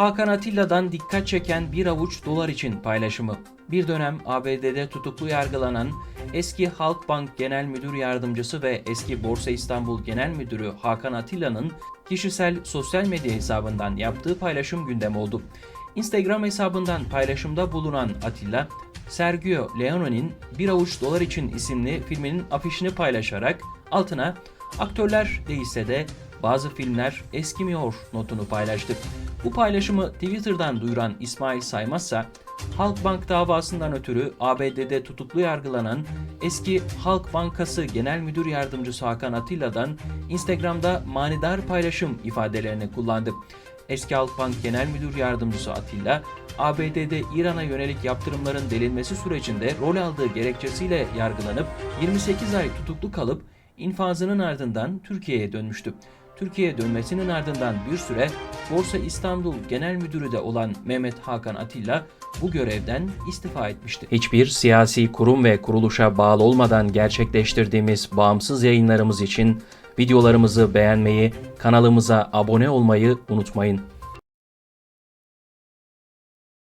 Hakan Atilla'dan dikkat çeken bir avuç dolar için paylaşımı. Bir dönem ABD'de tutuklu yargılanan eski Halkbank Genel Müdür Yardımcısı ve eski Borsa İstanbul Genel Müdürü Hakan Atilla'nın kişisel sosyal medya hesabından yaptığı paylaşım gündem oldu. Instagram hesabından paylaşımda bulunan Atilla, Sergio Leone'nin Bir Avuç Dolar İçin isimli filminin afişini paylaşarak altına aktörler değişse de bazı filmler eskimiyor notunu paylaştı. Bu paylaşımı Twitter'dan duyuran İsmail Saymazsa, Halkbank davasından ötürü ABD'de tutuklu yargılanan eski Halk Bankası Genel Müdür Yardımcısı Hakan Atilla'dan Instagram'da manidar paylaşım ifadelerini kullandı. Eski Halkbank Genel Müdür Yardımcısı Atilla, ABD'de İran'a yönelik yaptırımların delinmesi sürecinde rol aldığı gerekçesiyle yargılanıp 28 ay tutuklu kalıp infazının ardından Türkiye'ye dönmüştü. Türkiye'ye dönmesinin ardından bir süre Borsa İstanbul Genel Müdürü de olan Mehmet Hakan Atilla bu görevden istifa etmişti. Hiçbir siyasi kurum ve kuruluşa bağlı olmadan gerçekleştirdiğimiz bağımsız yayınlarımız için videolarımızı beğenmeyi, kanalımıza abone olmayı unutmayın.